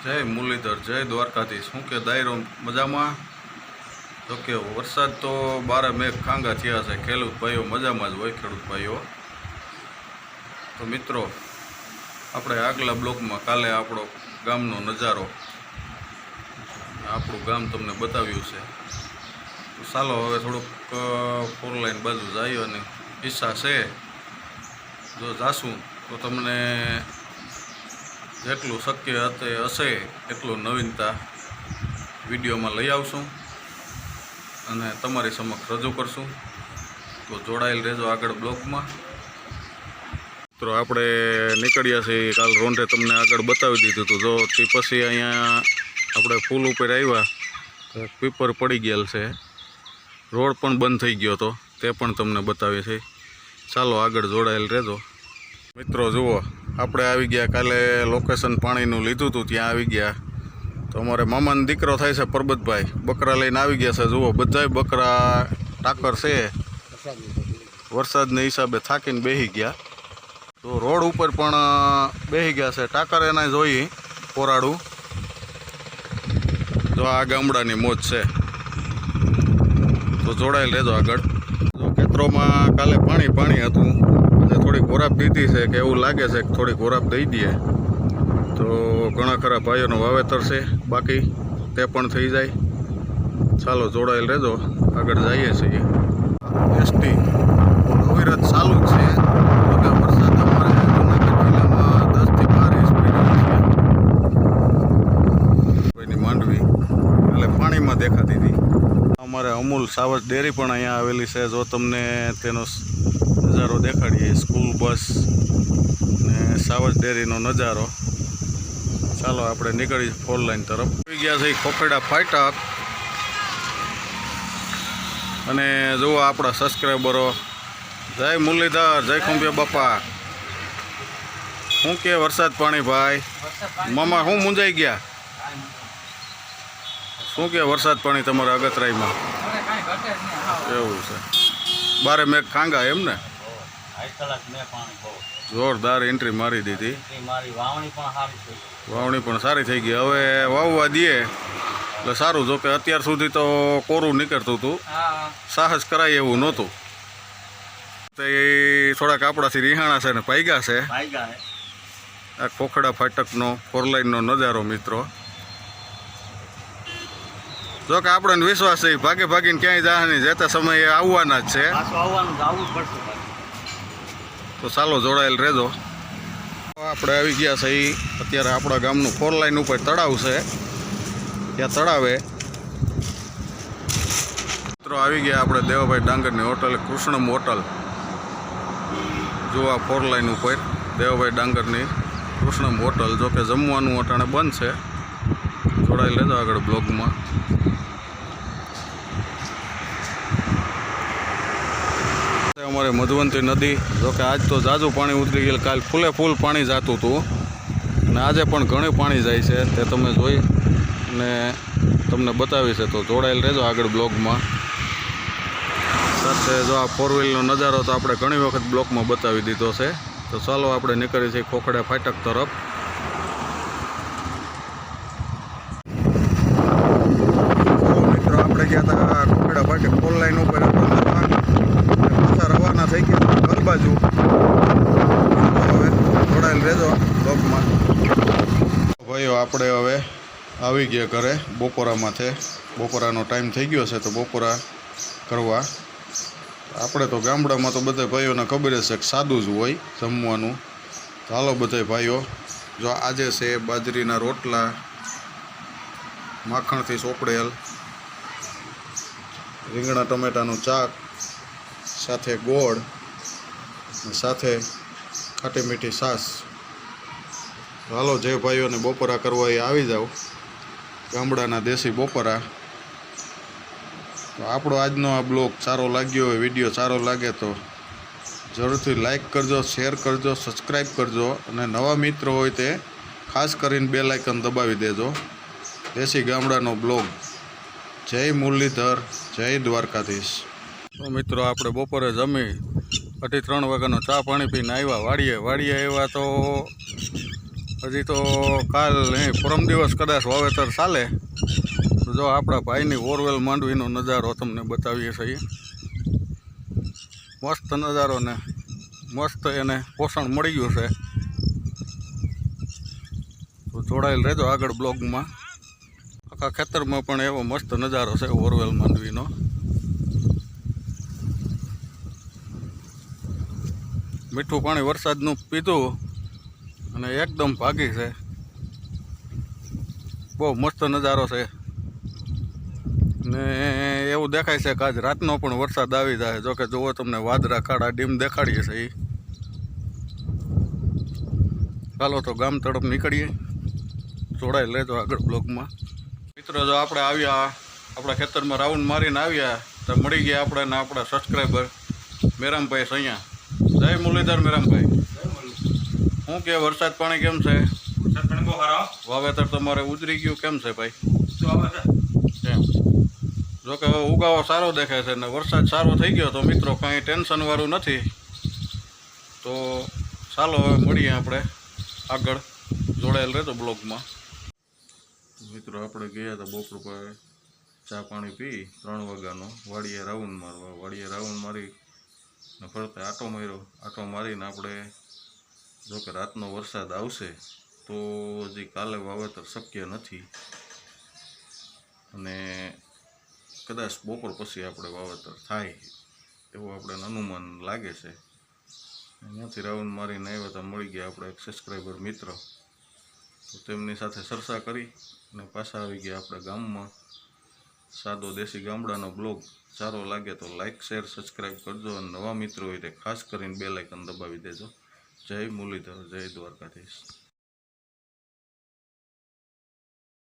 જય મુરલીધર, જય દ્વારકાધીશ. શું કે દાયરો મજામાં? તો કે વરસાદ તો બારે મેઘ ખાંગા થયા છે, ખેડૂત ભાઈઓ મજામાં જ હોય, ખેડૂત ભાઈઓ. તો મિત્રો, આપણે આગલા બ્લોકમાં કાલે આપણો ગામનો નજારો, આપણું ગામ તમને બતાવ્યું છે. તો ચાલો હવે થોડુંક ફોર લાઈન બાજુ જઈએ અને ઈચ્છા છે. જો જાશું, તો તમને જેટલું શક્ય હશે હશે, એટલું નવીનતા વિડીયોમાં લઈ આવશું અને તમારી સમક્ષ રજૂ કરશું. તો જોડાયેલ રહેજો આગળ બ્લોકમાં. મિત્રો, આપણે નીકળ્યા છીએ. કાલ રોંઢે તમને આગળ બતાવી દીધું હતું. જો, તે પછી અહીંયા આપણે ફૂલ ઉપર આવ્યા. તો પીપર પડી ગયેલ છે. રોડ પણ બંધ થઈ ગયો હતો. તે પણ તમને બતાવી છે ચાલો આગળ જોડાયેલ રહેજો. મિત્રો, જુઓ. આપણે આવી ગયા કાલે લોકેશન પાણીનું લીધું હતું ત્યાં આવી ગયા. તો અમારે મામાનો દીકરો થાય છે પરબતભાઈ. બકરા લઈને આવી ગયા છે, જુઓ, બધાય બકરા ટાકર છે. વરસાદને હિસાબે થાકીને બેસી ગયા. તો રોડ ઉપર પણ બેસી ગયા છે. ટાકર એના જોઈ કોરાડું તો આ ગામડાની મોજ છે. તો જોડાયેલ રહેજો આગળ. ખેતરોમાં કાલે પાણી પાણી હતું. અને થોડીક ખોરાબ દીધી છે કે એવું લાગે છે કે થોડીક ખોરાક દઈ દઈએ. તો ઘણા ખરા ભાઈઓનું વાવેતર છે, બાકી તે પણ થઈ જાય. ચાલો જોડાયેલ રહેજો, આગળ જઈએ છીએ. એસટી અવિરત ચાલુ જ છે. માંડવી એટલે પાણીમાં દેખાતી હતી. અમારે અમૂલ સાવજ ડેરી પણ અહીંયા આવેલી છે. જો તમને તેનો નજારો દેખાડીએ સ્કૂલ બસ ને સાવજ ડેરીનો નજારો. ચાલો આપણે નીકળી ફોર લાઈન તરફ. આવી ગયા છે ખોખેડા ફાટક અને જુઓ આપણા સબસ્ક્રાઈબરો. જય મુરલીધર જય ખંભિયા બાપા. શું કે વરસાદ પાણી ભાઈ? મામા શું મુંજાઈ ગયા? શું કે વરસાદ પાણી તમારા અગતરાઈમાં હાવ. એવું છે. બારે મેં ખાંગા એમ ને? જોરદાર એન્ટ્રી મારી દીધી. વાવણી પણ સારી થઈ ગઈ. હવે વાવવા દઈએ. એટલે સારું જો કે અત્યાર સુધી તો કોરું નીકળતું હતું. સાહસ કરાય એવું નહોતું. તો એ થોડાક આપણાથી રિહાણા છે ને પાઈગા છે. આ ખોખડા ફાટકનો ફોરલાઈનનો નજારો મિત્રો. જો કે આપણને વિશ્વાસ છે ભાગે ભાગીને ક્યાંય જવાની જતા સમયે આવવાના જ છે. તો ચાલો જોડાયેલ રહેજો. આપણે આવી ગયા છે એ અત્યારે આપણા ગામનું ફોર લાઈન ઉપર તળાવ છે. ત્યાં તળાવે. મિત્રો આવી ગયા આપણે દેવાભાઈ ડાંગરની હોટલ કૃષ્ણમ હોટલ જો આ ફોર લાઈન ઉપર દેવાભાઈ ડાંગરની કૃષ્ણમ હોટલ જો કે જમવાનું અટાણે બંધ છે. જોડાઈ લેજો આગળ બ્લોગમાં અમારે મધુવંતી નદી જો કે આજ તો જાજુ પાણી ઉતરી ગયેલ, કાલ ફૂલે ફૂલ પાણી જતું હતું. અને આજે પણ ઘણું પાણી જાય છે, તે તમે જોઈ અને તમને બતાવી છે. તો જોડાયેલ રહેજો આગળ બ્લોગમાં. સાથે જો આ ફોર વ્હીલનો નજારો તો આપણે ઘણી વખત બ્લોકમાં બતાવી દીધો છે. તો ચાલો આપણે નીકળી છીએ ખોખડા ફાટક તરફ. ગયા હતા ખોખડા ફાટક ફોર લાઈન ઉપર આપણે નરવા અને પાછા રવાના થઈ ગયા. ઘર બાજુ. હવે જોડાયેલ રહેજો બ્લોગમાં ભાઈઓ, આપણે હવે આવી ગયા ઘરે. બપોરામાંથી બપોરાનો ટાઈમ થઈ ગયો છે તો બપોરા કરવા. આપણે તો ગામડામાં તો બધા ભાઈઓને ખબર છે કે સાદું જ હોય જમવાનું. હાલો બધા ભાઈઓ, જો આજે છે બાજરીના રોટલા, માખણથી સોપડેલ, રીંગણા, ટમેટાનું ચાક સાથે ગોળ સાથે ખાટી મીઠી સાસ હાલો, જે ભાઈઓને બપોરા કરવા એ આવી જાઓ ગામડાના દેશી બપોરા. તો આપણો આજનો આ બ્લોગ સારો લાગ્યો હોય, વીડિયો સારો લાગે તો જરૂરથી લાઈક કરજો, શેર કરજો, સબસ્ક્રાઈબ કરજો અને નવા મિત્રો હોય તે ખાસ કરીને બે લાઇકન દબાવી દેજો. દેશી ગામડાનો બ્લોગ. જય મુરલીધર, જય દ્વારકાધીશ. તો મિત્રો, આપણે બપોરે જમી અઢી ત્રણ વાગ્યાનો ચા પાણી પીને આવ્યા. વાડીએ વાડીએ આવ્યા તો હજી તો કાલ નહીં, પરમ દિવસ કદાચ વાવેતર ચાલે. તો જો આપણા ભાઈની ઓરવેલ માંડવીનો નજારો તમને બતાવીએ છીએ. મસ્ત નજારો ને મસ્ત એને પોષણ મળી ગયું છે. તો જોડાયેલ રહેજો આગળ બ્લોગમાં. આખા ખેતરમાં પણ એવો મસ્ત નજારો છે ઓરવેલ માંડવીનો. મીઠું પાણી વરસાદનું પીધું અને એકદમ ભાગી છે. બહુ મસ્ત નજારો છે. ને એવું દેખાય છે કે આજ રાતનો પણ વરસાદ આવી જાય. જો કે જુઓ તમને વાદરા કાળા ડીમ દેખાડીએ છે એ ચાલો તો ગામ તરફ નીકળીએ. જોડાઈ લેજો આગળ બ્લોગમાં. મિત્રો, જો આપણે આવ્યા, આપણા ખેતરમાં રાઉન્ડ મારીને આવ્યા, તો મળી ગયા આપણે ને આપણા સબસ્ક્રાઈબર મેરામભાઈ સૈયા જય મુરલીધર મેરામભાઈ શું કે વરસાદ પાણી કેમ છે? વાવેતર તમારે ઉતરી ગયું કેમ છે ભાઈ? કેમ જો કે હવે ઉગાવો સારો દેખાય છે ને વરસાદ સારો થઈ ગયો તો મિત્રો કાંઈ ટેન્શનવાળું નથી. તો ચાલો હવે મળીએ આપણે આગળ જોડાયેલ રહેતો બ્લોગમાં. મિત્રો આપણે ગયા હતા બપોર પર ચા પાણી પી ત્રણ વાગ્યાનો વાડીએ રાઉન્ડ મારવા. વાડીએ રાઉન્ડ મારી ને ફરતે આટો માર્યો, આટો મારીને આપણે જો કે રાતનો વરસાદ આવશે, તો હજી કાલે વાવેતર શક્ય નથી. અને કદાચ બપોર પછી આપણે વાવેતર થાય, એવું આપણે અનુમાન લાગે છે. અહીંયાથી રાઉન્ડ મારીને આવ્યા હતા મળી ગયા આપણે એક સબસ્ક્રાઈબર મિત્ર. તો તેમની સાથે ચર્ચા કરી અને પાછા આવી ગયા આપણે ગામમાં. સાદો દેશી ગામડાનો બ્લોગ સારો લાગે તો લાઇક શેર સબસ્ક્રાઈબ કરજો અને નવા મિત્રો હોય તે ખાસ કરીને બે લાઇકન દબાવી દેજો. જય મુરલીધર, જય દ્વારકાધીશ.